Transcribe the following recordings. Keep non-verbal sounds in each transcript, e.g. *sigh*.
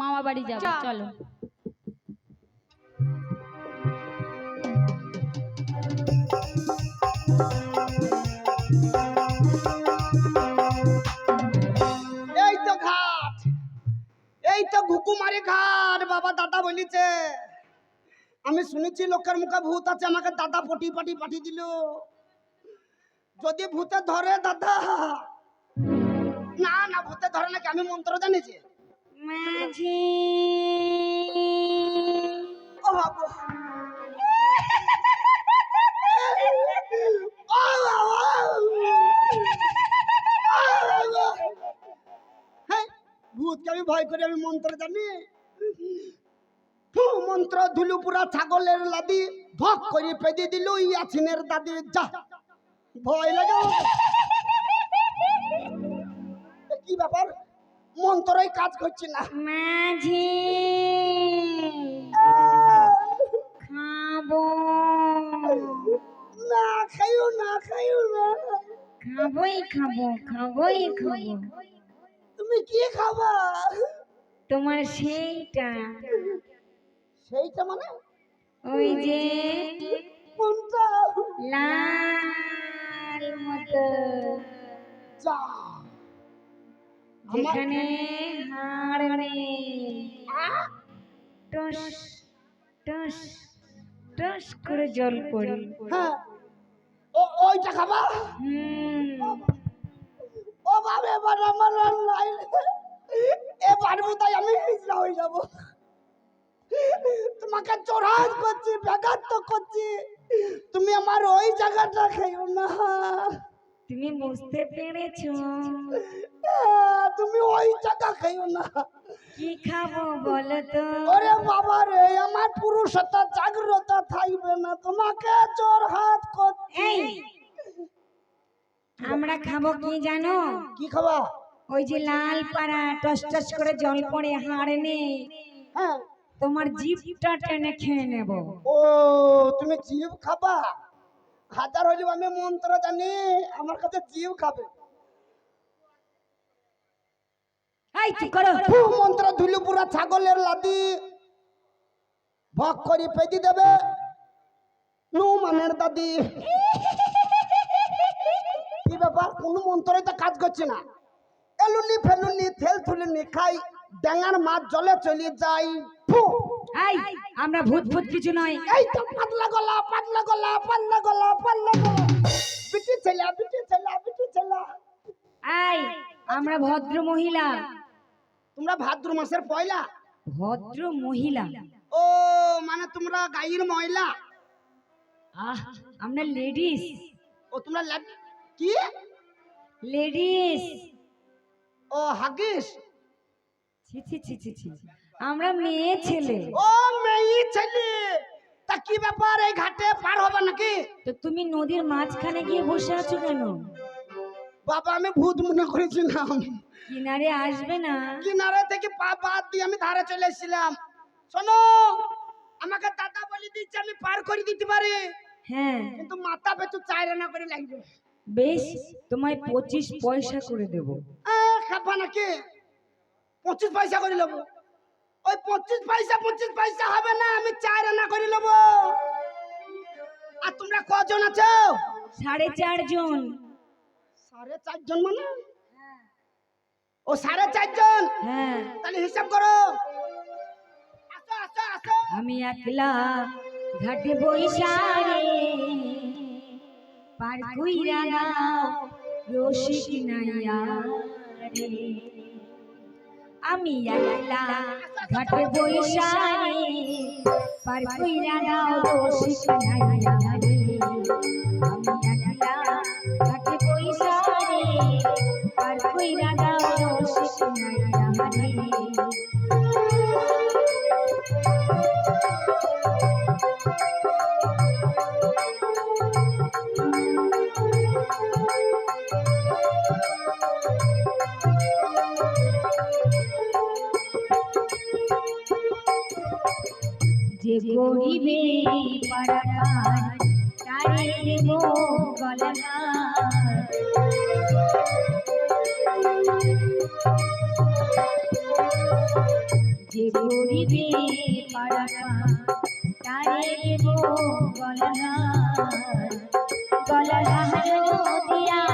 মামা বাড়ি যাব চলো। এই তো ঘাট। এই তো ঘুকুমারি ঘাট বাবা দাদা বলিছে। আমি শুনেছি লোকের মুখে ভূত আছে আমাকে দাদা পটি পাটি পাঠিয়ে দিল। যদি ভূতে ধরে দাদা না না ভূতে ধরে নাকি? আমি মন্ত্র জানিছি। মাঝি। ও বাবা! হ্যাঁ, ভূতকে আমি ভয় করি আমি মন্ত্র জানি। মন্ত্র ধুলু পুরা ছাগলের লাদি ভক করে পেদি দিল ইয়াছিনের দাদি যা। ভয় লাগে। কি ব্যাপার? মন্ত্রই কাজ করছে না। মাঝি খাব। না খাইও না খাইও না। খাবোই খাব খাবোই খাব। তুমি কি খাবা? তোমার সেইটা। সেইটা মানে? ওই যে কোনটা? লাল মতো। যা। যেখানে হাড় টস টস টস করে জল পড়ে। হ্যাঁ। ও ওইটা খাবা? হুম। ও বাবা এবার আমার নাই। এ পারব তাই আমি হিজড়া হয়ে যাব। তোমাকে চোরাজ করছি ব্যাঘাত তো করছি। তুমি আমার ওই জায়গাটা খাইও না। তুমি বুঝতে পেরেছ। তুমি ওই জায়গা খাইও না। কি খাব বলো তো ওরে বাবা রে আমার পুরুষতা জাগ্রত থাকবে না। তোমাকে চোর হাত করছি। আমরা খাব কি জানো? কি খাবা? ওই যে লাল পাড়া টস টস করে জল পড়ে হাড় নেই হ্যাঁ। তোমার জিভটা টেনে খেয়ে নেব। ও তুমি জীব খাবা? হাজার হইলেও আমি মন্ত্র জানি আমার কাছে জীব খাবে। এই কি করো। ফু মন্ত্র ধুলু পুরা ছাগলের লাদি। ভক করি পেদি দেবে। নু মানের দাদি। *laughs* কি ব্যাপার? কোনো মন্ত্রই তো কাজ করছে না। এলুনি ফেলুনি থেল থুলুনি খাই। ড্যাঙার মাছ জলে চলে যাই। ফু। এই আমরা ভূত ভূত কিছু নয়। এই তো পাতলা গলা পাতলা গলা পাতলা গলা পাতলা গলা। বিটি ছেলা বিটি ছেলা বিটি ছেলা। এই আমরা ভদ্র মহিলা। তোমরা ভাদ্র মাসের পয়লা? ভদ্র মহিলা। ও মানে তোমরা গাইয়ের ময়লা? আহ আমরা লেডিস। ও তোমরা কি? লেডিস। ও হাগিস? ছি ছি ছি ছি ছি। আমরা মেয়ে ছেলে। ও মেয়ে ছেলে! তা কি ব্যাপার? এই ঘাটে পার হবে নাকি? তো তুমি নদীর মাঝখানে গিয়ে বসে আছো কেন? বাবা আমি ভূত মনে করেছিলাম। কিনারে আসবে না। কিনারে থেকে পা বাদ দিয়ে আমি ধারে চলে এসেছিলাম। শোনো আমাকে দাদা বলে দিচ্ছে আমি পার করে দিতে পারি। হ্যাঁ। কিন্তু মাথা পেছু চাই রান্না করে লাগবে। বেশ তোমায় পঁচিশ পয়সা করে দেব। খাবা নাকি? পঁচিশ পয়সা করে নেব। ওই পঁচিশ পয়সা পঁচিশ পয়সা হবে না আমি চার আনা করে নেব। আর তোমরা কজন আছো? সাড়ে চারজন। সাড়ে চারজন মানে? ও সাড়ে চারজন? হ্যাঁ। তাহলে হিসাব করো। আসো আসো আসো। আমি একলা ঘাটে বৈশারে পার কইরা দাও রসিক নাইয়া রে। আমি একলা ঘাটে বৈশারে পার কইরা রসিক নাইয়া রে। যে গরিবে পাড়ার তারে দেব গলাকার দেব গলাহার গলাহার দিয়া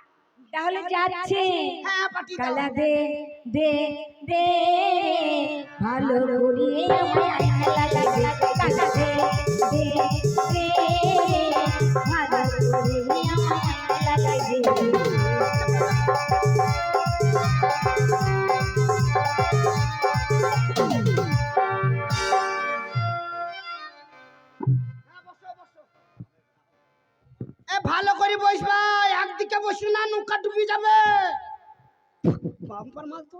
তাহলে যাচ্ছে হ্যাঁ। কালা দে দে দে ভালো করে আমায় কালা দে দে দে বাম্পার মাল তো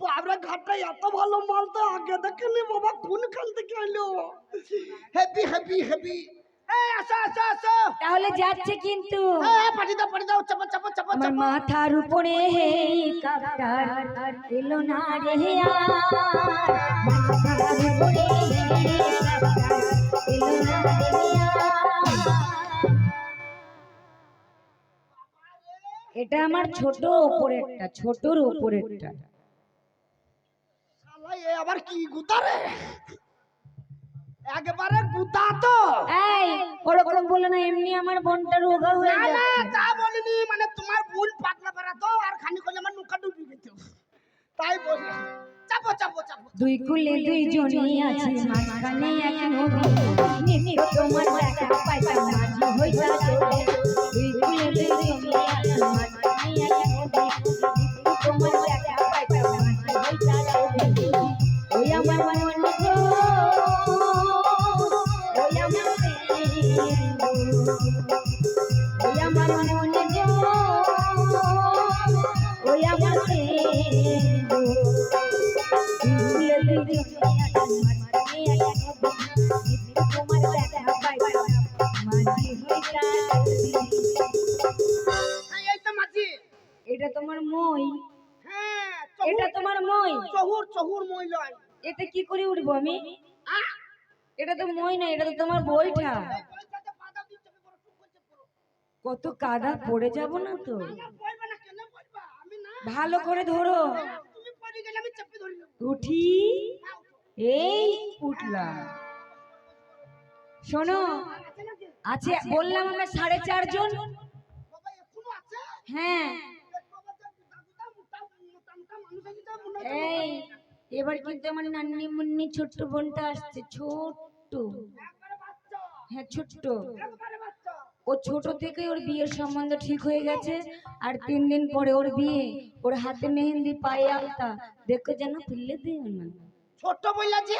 বাবরা ঘাটটা এত ভালো মাল তো আগে দেখেনি বাবা কোনখান থেকে এলো হেভি হেভি হেভি এই আসো আসো আসো তাহলে যাচ্ছে কিন্তু হ্যাঁ পাঠিয়ে দাও পাঠিয়ে দাও চাপা চাপা চাপা আমার চাপা মাথার উপরে হে কাপটার এলো না রে আর মাথার উপরে হে কাপটার এলো না এটা আমার ছোট ওপরেরটা ছোটর এ আবার কি গুতা রে? একবারে গুতা তো। এই ওরকম বলে না এমনি আমার বোনটা রোগা হয়ে না না তা বলিনি মানে তোমার ভুল পাতলা পারা তো আর খানি করলে আমার নৌকা ডুবে যেত তাই বলি। চাপো চাপো চাপো। দুই কুলে দুই জনই আছে মাঝখানে এক নদী। নিত্য তোমার দেখা পাইতাম মাঝি হইতা দুই কুলে দুই জনই আছে মই না এটা তো তোমার বইটা। কত কাদা, পড়ে যাব না তো। ভালো করে ধরো। উঠি। এই উঠলাম। শোনো, আছে, বললাম আমরা সাড়ে চারজন। হ্যাঁ। এই, এবার কিন্তু আমার নান্নি মুন্নি, ছোট্ট বোনটা আসছে বাচ্চা হ্যাঁ ছোট্ট। ও ছোট থেকে ওর বিয়ের সম্বন্ধ ঠিক হয়ে গেছে আর তিন দিন পরে ওর বিয়ে। ওর হাতে মেহেন্দি পায়ে আলতা। দেখো যেন ফেললে দিও না ছোট বইলা যে?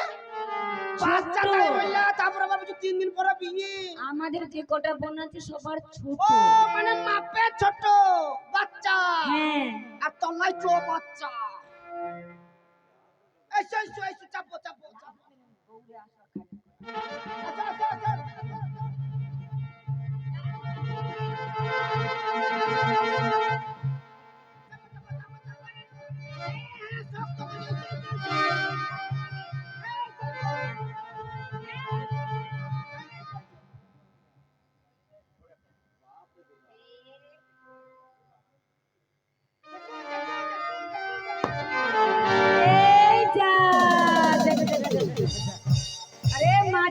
বাচ্চা। তাই বইলা তারপর আবার বুঝি তিন দিন পরে বিয়ে। আমাদের যে কটা বোন আছে সবার ছোট। ও মানে মাপে ছোট বাচ্চা। হ্যাঁ। আর তলায় চো বাচ্চা। এসো এসো চাপো চাপো। চাপো আচ্ছা,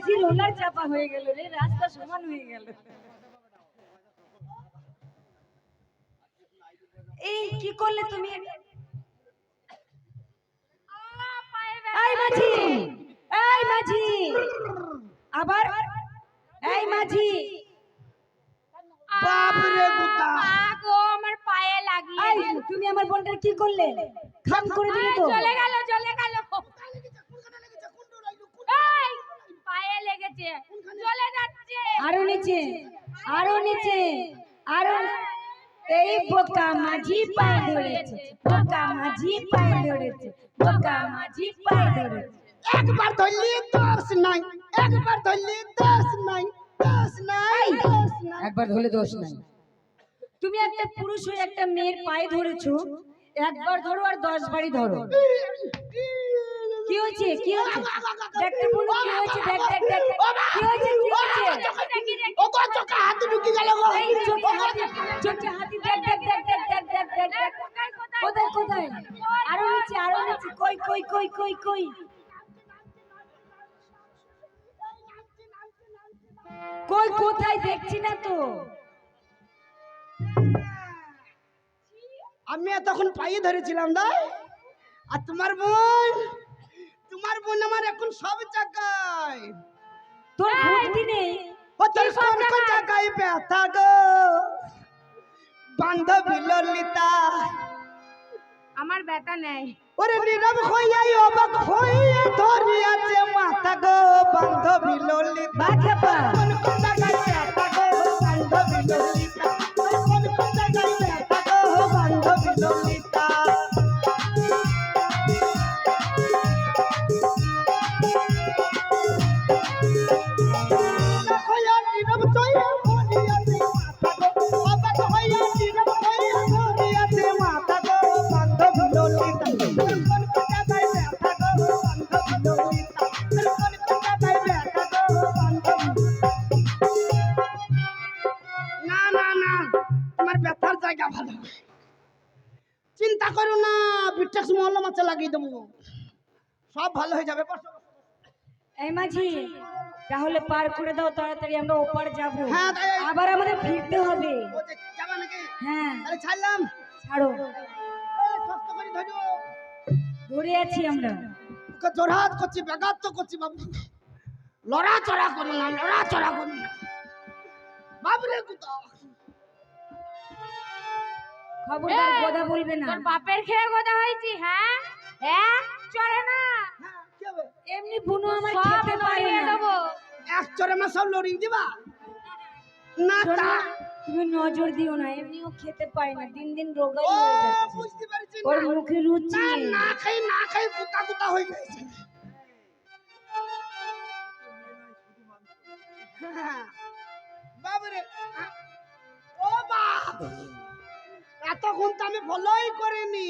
মাঝি রোলার চাপা হয়ে গেল রে রাস্তা সমান হয়ে গেল। এই কি করলে তুমি? এই মাঝি এই মাঝি। আবার এই মাঝি। বাপরে গুদা। গো আমার পায়ে লাগিয়ে তুমি আমার বোনটার কি করলে? খাম করে দিলে তো। চলে গেল চলে গেল এই পায়ে লেগেছে। চলে যাচ্ছে। আরও নিচে আরও নিচে আরও এই বোকা মাঝি পায়ে ধরেছে বোকা মাঝি পায়ে ধরেছে বোকা মাঝি পায়ে ধরেছে একবার ধরলি দোষ নাই একবার ধরলি দোষ নাই দোষ নাই দোষ নাই। একবার ধরলে দোষ নাই। তুমি একটা পুরুষ হয়ে একটা মেয়ের পায়ে ধরেছো একবার ধরো আর দশ বারই ধরো। কি হয়েছে? কি হয়েছে? কি হয়েছে? দেখ দেখ দেখ কি হয়েছে? কি হয়েছে? ও গো চোখে হাত ঢুকে গেল গো। এই চোখে হাতি চোখে হাতি দেখ দেখ দেখ দেখ দেখ দেখ দেখ দেখ কোথায় কোথায়? আরও নিচে আরও নিচে। কই কই কই কই কই? কই কোথায়? দেখছি না তো। আমি তখন পাইয়ে ধরেছিলাম দাই আর তোমার বোন? তোমার বোন আমার এখন সব জায়গায়। তোর বুদ্ধি নেই। ও তোর কোন কোন জায়গায় ব্যথা গো? বান্ধবী ললিতা। আমার ব্যথা নেই। ওরে নীরব হইয়াই অবাক হইয়া ধরিয়াছে মাথা গো বান্ধবী ললিতা। কোন কোন ভালো হয়ে যাবে এই মাঝি তাহলে পার করে দাও তাড়াতাড়ি আমরা ওপার যাব। হ্যাঁ, আবার আমাদের ফিরতে হবে। হ্যাঁ। ছাড়লাম। ছাড়ো। এই, শক্ত করে ধরো। আছি আমরা। জোরহাত করছি বেগাত তো করছি বাবু। লড়াচড়া করো না লড়াচড়া করো না। বাবরে কুতা। খবরদার কথা বলবে না। তোর বাপের খেয়ে কথা হয়েছি হ্যাঁ? হ্যাঁ? না। কি হবে? এমনি বুনো আমার খেতে পারে না। দেবো। এক চরে মা সব দিবা? না তা তুমি নজর দিও না এমনিও খেতে পায় না দিন দিন রোগাই ও হয়ে যাচ্ছে। বুঝতে পারছি ওর মুখে রুচি না খাই না খাই হয়ে গেছে। বাবরে ও বাপ! এতক্ষণ তো আমি ফলোই করিনি।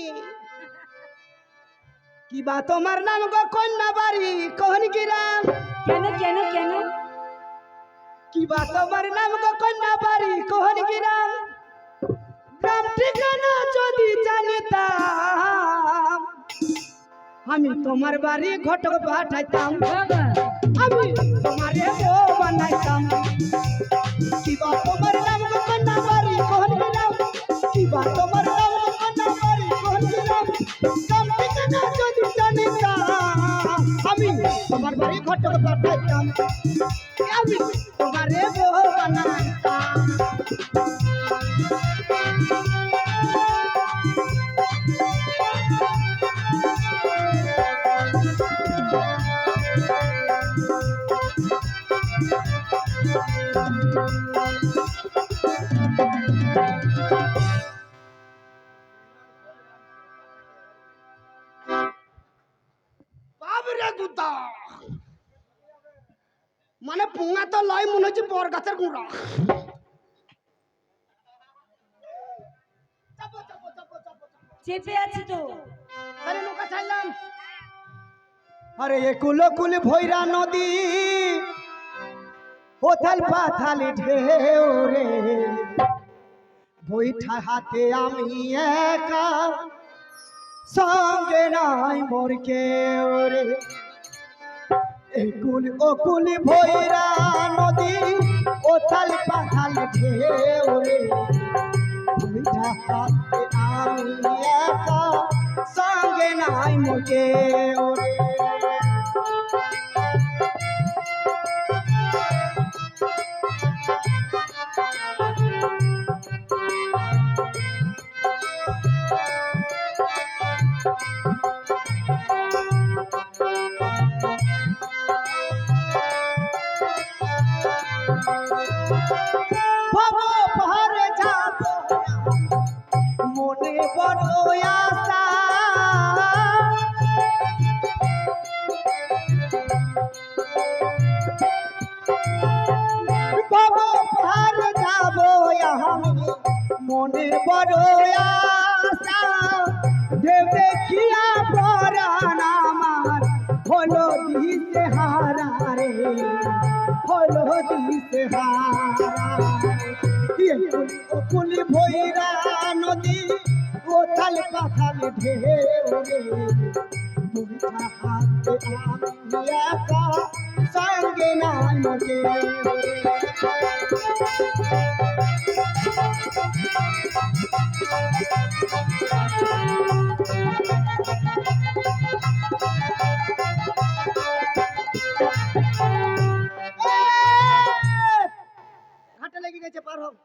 কি বা তোমার নাম গো কন্যা বাড়ি কোন গ্রাম। কেন কেন কেন? কি বা তোমার নাম গো কন্যা বাড়ি কোন গ্রাম। গ্রাম ঠিকানা যদি জানিতাম আমি তোমার বাড়ি ঘটক পাঠাইতাম। বাবা আমি তোমারে বউ বানাইতাম। কিবা তোমার নাম গো কন্যা বাড়ি কোন গ্রাম কিবা তোমার নাম গো কন্যা বাড়ি গ্রাম গ্রাম। তোমার বাড়ি ঘটক পাঠাইতাম তোমারে বউ বানাইতাম। গাছের গুঁড়া। চাপো, চাপো, চাপো, চাপো, চাপো। চেপে আছি তো। আরে নৌকা ছাড়লাম। আরে এ কুলো কুল ভৈরা নদী ওথাল পাথাল ঢেউ রে। বৈঠা হাতে আমি একা সঙ্গে নাই মোর কেউ রে। একুল অকুল ভৈরা নদী কোথায় পাঠালে ঢেউ রে। তুমি আমি একা সঙ্গে নাই মোটে ওরে দুইটা হাতে আমি একা সঙ্গে নাই মজে ঘাটে লেগে গেছে পার হোক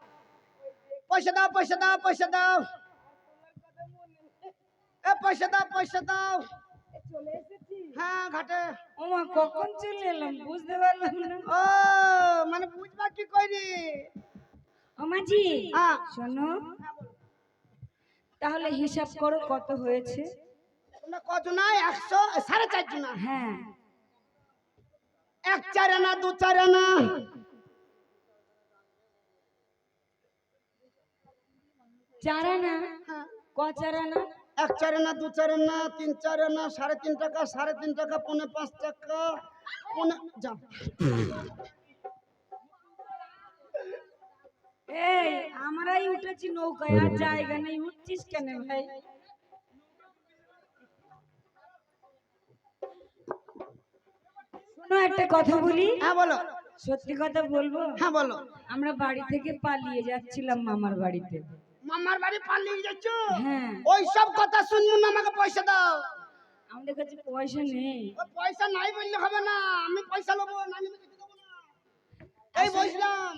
পয়সা দাও হ্যাঁ ঘাটে। ওমা কখন চলে এলাম? বুঝতে পারলাম না। ও মানে বুঝবা কি কইরি ও মাঝি হ্যাঁ। শোনো তাহলে হিসাব করো কত হয়েছে। তোমরা কজনা? একশো সাড়ে চারজনা। হ্যাঁ। এক চার আনা দু চার আনা চার আনা হ্যাঁ। ক চার আনা এক চার আনা দু চার আনা তিন চার আনা সাড়ে তিন টাকা সাড়ে তিন টাকা পৌনে পাঁচ টাকা পৌনে যা এই আমরাই উঠেছি নৌকায় আর জায়গা নেই উঠছিস কেন ভাই? শোনো একটা কথা বলি। হ্যাঁ বলো। সত্যি কথা বলব? হ্যাঁ বলো। আমরা বাড়ি থেকে পালিয়ে যাচ্ছিলাম মামার বাড়িতে। মামার বাড়ি পালিয়ে যাচ্ছ হ্যাঁ। ওই সব কথা শুনব না আমাকে পয়সা দাও। আমাদের কাছে পয়সা নেই। পয়সা নাই বললে হবে না আমি পয়সা নেব না নিলে কিছু দেবো না। এই বসলাম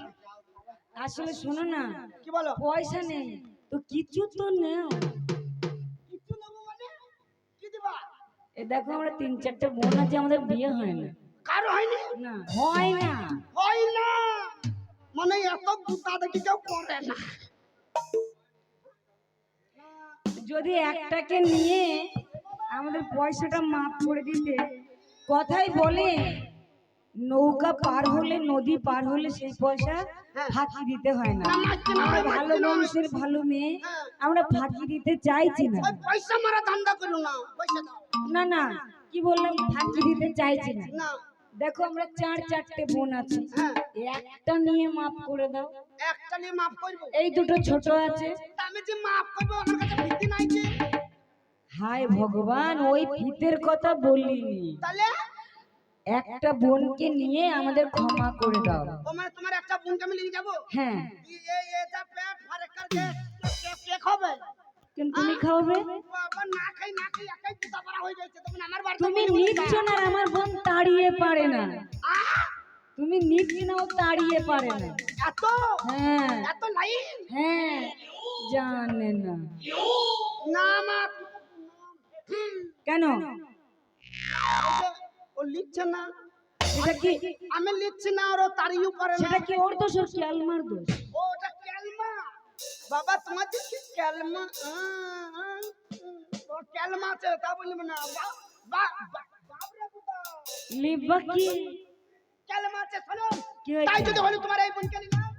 আসলে শোনো না কি বলো? পয়সা নেই তো কিছু তো নেও। কিছু নেব মানে? কি দিবা? এ দেখো আমরা তিন চারটে বোন আছে আমাদের বিয়ে হয় না। কারও হয়নি? না হয় না। হয় না। মানে এত গুতা দেখি কেউ করে না। যদি একটাকে নিয়ে আমাদের পয়সাটা মাফ করে দিতে কথাই বলে নৌকা পার হলে নদী পার হলে সেই পয়সা ফাঁকি দিতে হয় না। আমরা ভালো মানুষের ভালো মেয়ে। আমরা ফাঁকি দিতে চাইছি না। পয়সা মারা ধান্দা করো না না না কি বললাম? ফাঁকি দিতে চাইছি না। না। দেখো আমরা চার চারটে বোন আছি। হ্যাঁ। একটা নিয়ে মাফ করে দাও। একটা নিয়ে মাফ করব। এই দুটো ছোট আছে। আমি যে মাফ করব আমার কাছে ভিত্তি নাই যে। হায় ভগবান ওই ফিতের কথা বলিনি তাহলে? একটা বোনকে নিয়ে আমাদের ক্ষমা করে দাও। ও মানে তোমার একটা বোনকে আমি নিয়ে যাব? হ্যাঁ। এই এটা পেট ফারেক করকে কে কে খাবে? কিন্তু তুমি খাওয়াবে বাবা না খাই না খাই একাই পিতা পারা হয়ে যাচ্ছে তখন আমার তুমি নিচ্ছ না আমার বোন তাড়িয়ে পারে না! তুমি নিচ্ছ না ও তাড়িয়ে পারে না এত হ্যাঁ এত লাইন হ্যাঁ জানে না না মা কেন ও লিখছে না সেটা কি আমি লিখছি না ওর তাড়িয়ে পারে না সেটা কি ওর দোষ ওর খেয়ালমার দোষ ও ওটা ক্যালমা বাবা তোমার দেখছি ক্যালমা আহ, আহ, ও ক্যালমা আছে তা বলব না বা- বা- বা- বাবরে বুদা। লিখবা কি ক্যালমা আছে শোনো। তাই যদি হলো তোমার এই বোনকে নিলাম?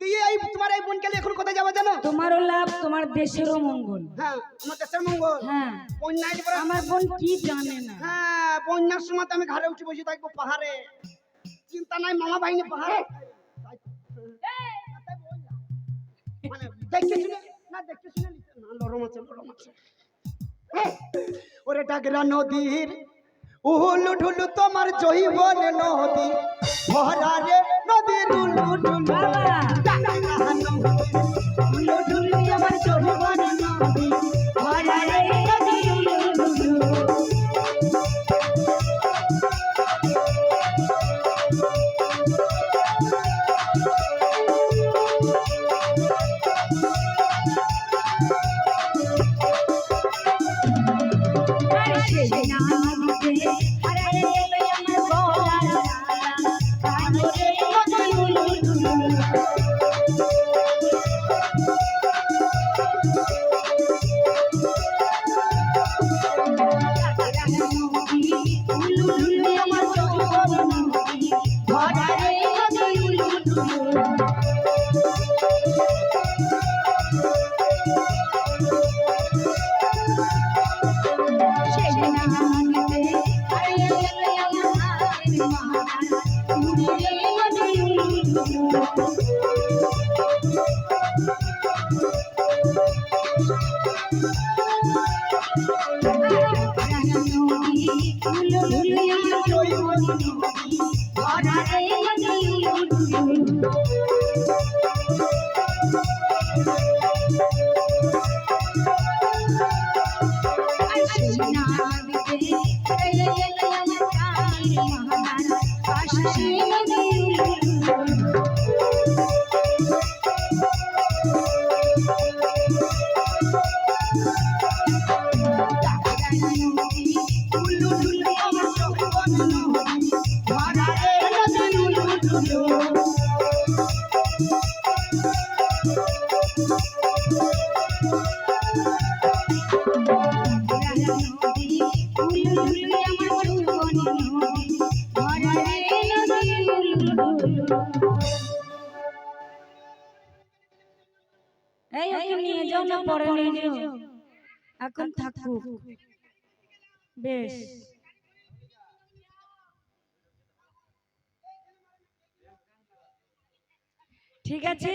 দিয়ে এই তোমার এই বোনকে এখন কোথায় যাব জানো? তোমারও লাভ তোমার দেশেরও মঙ্গল। হ্যাঁ আমার দেশের মঙ্গল। হ্যাঁ। বন্যায় আমার বোন কি জানে না। হ্যাঁ বন্যার সময় আমি ঘরে উঠে বসে থাকব পাহাড়ে। চিন্তা নাই মামা বাহিনী পাহাড়ে। মানে শুনে না দেখে শুনে না নরম আছে নরম আছে। ওরে ডাগরা নদীর উহুলু ঢুলু তোমার জৈবন নদী। ভরা রে উলু ঢুলু নদী। উলু ঢুলু আমার চোখবন বেশ ঠিক আছে?